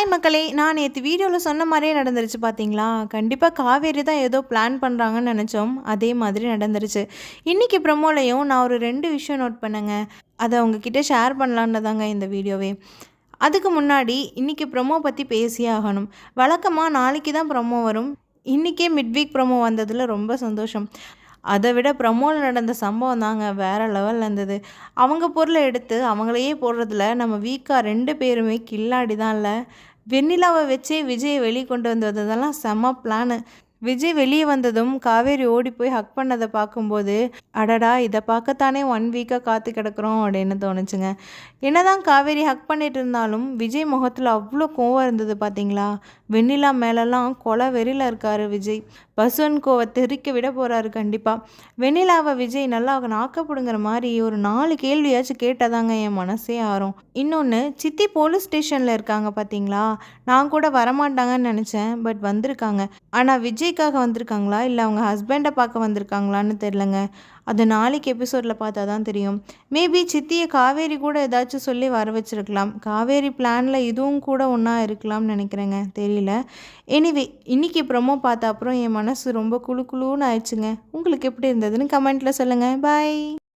Hi மக்களே. நான் நேற்று வீடியோவில் சொன்ன மாதிரியே நடந்துருச்சு பார்த்தீங்களா கண்டிப்பாக காவேரி தான் ஏதோ பிளான் பண்ணுறாங்கன்னு நினச்சோம். அதே மாதிரி நடந்துருச்சு. இன்றைக்கி ப்ரமோலையும் நான் ஒரு ரெண்டு விஷயம் நோட் பண்ணேங்க. அதை உங்ககிட்ட ஷேர் பண்ணலான்னு தாங்க இந்த வீடியோவே. அதுக்கு முன்னாடி இன்றைக்கி ப்ரொமோ பற்றி பேசியே ஆகணும். வழக்கமாக நாளைக்கு தான் ப்ரொமோ வரும். இன்றைக்கே மிட் வீக் ப்ரொமோ வந்ததில் ரொம்ப சந்தோஷம். அதை விட ப்ரமோவில் நடந்த சம்பவம் தாங்க வேறு லெவலில் இருந்தது. அவங்க பொருளை எடுத்து அவங்களையே போடுறதுல நம்ம வீக்காக ரெண்டு பேருமே கில்லாடி தான் இல்லை. வெண்ணிலாவை வச்சே விஜயை வெளியே கொண்டு வந்ததெல்லாம் செம்ம பிளானு விஜய் வெளியே வந்ததும் காவேரி ஓடி போய் ஹக் பண்ணதை பார்க்கும்போது அடடா இதை பார்க்கத்தானே ஒன் வீக்காக காத்து கிடக்குறோம் அப்படின்னு தோணுச்சுங்க. என்னதான் காவேரி ஹக் பண்ணிட்டு இருந்தாலும் விஜய் முகத்தில் அவ்வளோ கோவம் இருந்தது பார்த்தீங்களா வெண்ணிலா மேலெல்லாம் கொலை வெறியில் இருக்கார் விஜய். பசுவன் கோவை தெரிக்க விட போகிறாரு கண்டிப்பாக வெண்ணிலாவை விஜய் நல்லா நாக்கப்படுங்கிற மாதிரி ஒரு நாலு கேள்வியாச்சும் கேட்டதாங்க என் மனசே ஆறும். இன்னொன்று சித்தி போலீஸ் ஸ்டேஷனில் இருக்காங்க பார்த்தீங்களா நான் கூட வரமாட்டாங்கன்னு நினச்சேன் பட் வந்திருக்காங்க. ஆனால் விஜய்க்காக வந்திருக்காங்களா? இல்லை அவங்க ஹஸ்பண்டை பார்க்க வந்திருக்காங்களான்னு தெரிலங்க அது நாளைக்கு எபிசோடில் பார்த்தா தான் தெரியும். மேபி சித்தியை காவேரி கூட ஏதாச்சும் சொல்லி வர வச்சுருக்கலாம். காவேரி பிளானில் இதுவும் கூட ஒன்றா இருக்கலாம்னு நினைக்கிறேங்க. தெரியல. எனிவே இன்றைக்கி ப்ரொமோ பார்த்த அப்புறம் என் மனசு ரொம்ப குழு குழுன்னு ஆயிடுச்சுங்க. உங்களுக்கு எப்படி இருந்ததுன்னு கமெண்ட்டில் சொல்லுங்கள் பாய்